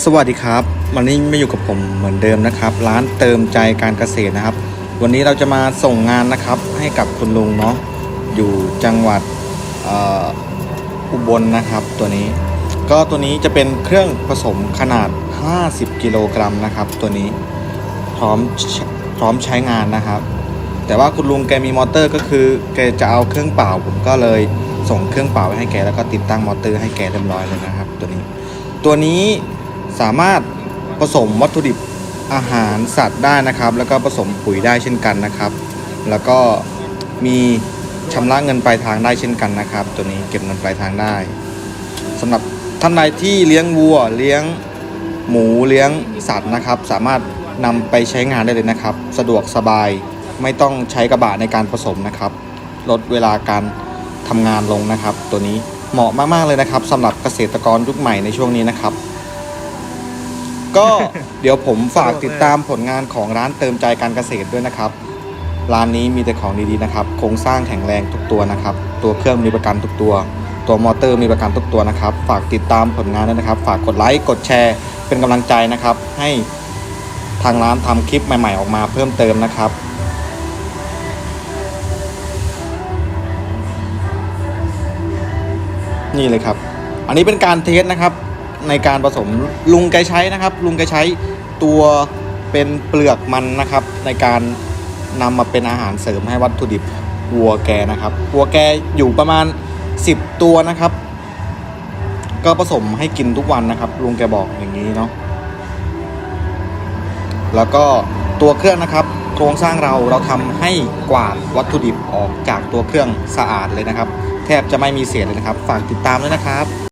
สวัสดีครับ วันนี้มาอยู่กับผมเหมือนเดิมนะครับ ร้านเติมใจการเกษตรนะครับ วันนี้เราจะมาส่งงานนะครับให้กับคุณลุงเนาะอยู่จังหวัดอุบลนะครับตัวนี้ ก็ตัวนี้จะเป็นเครื่องผสมขนาด 50 กิโลกรัมนะครับ ตัวนี้พร้อมพร้อมใช้งานนะครับ แต่ว่าคุณลุงแกมีมอเตอร์ก็คือแกจะเอาเครื่องเปล่า ผมก็เลยส่งเครื่องเปล่าไปให้แกแล้วก็ติดตั้งมอเตอร์ให้แกเรียบร้อยเลยนะครับ ตัวนี้ ตัวนี้ สามารถผสมวัตถุดิบอาหารสัตว์ได้นะครับ แล้วก็ผสมปุ๋ยได้เช่นกันนะครับ แล้วก็มีชำระเงินปลายทางได้เช่นกันนะครับ ตัวนี้เก็บเงินปลายทางได้สำหรับท่านใดที่เลี้ยงวัวเลี้ยงหมูเลี้ยงสัตว์นะครับ สามารถนำไปใช้งานได้เลยนะครับ สะดวกสบายไม่ต้องใช้กระบะในการผสมนะครับ ลดเวลาการทำงานลงนะครับ ตัวนี้เหมาะมากๆเลยนะครับสำหรับเกษตรกรยุคใหม่ในช่วงนี้นะครับ ก็เดี๋ยวผมฝากติดตามผลงานของร้านเติมใจการเกษตรด้วยนะครับ ร้านนี้มีแต่ของดีๆนะครับ โครงสร้างแข็งแรงทุกตัวนะครับ ตัวเครื่องมีประกันทุกตัว ตัวมอเตอร์มีประกันทุกตัวนะครับ ฝากติดตามผลงานด้วยนะครับ ฝากกดไลค์ กดแชร์ เป็นกำลังใจนะครับ ให้ทางร้านทำคลิปใหม่ๆออกมาเพิ่มเติมนะครับนี่เลยครับ อันนี้เป็นการเทสนะครับ ในการผสมลุงแกใช้นะครับ ลุงแกใช้ตัวเป็นเปลือกมันนะครับ ในการนำมาเป็นอาหารเสริมให้วัตถุดิบวัวแกนะครับวัวแกอยู่ประมาณ 10 ตัวนะครับ ก็ผสมให้กินทุกวันนะครับ ลุงแกบอกอย่างนี้เนาะแล้วก็ตัวเครื่องนะครับโครงสร้างเราเราทำให้กวาดวัตถุดิบออกจากตัวเครื่องสะอาดเลยนะครับ แทบจะไม่มีเศษเลยนะครับ ฝากติดตามด้วยนะครับ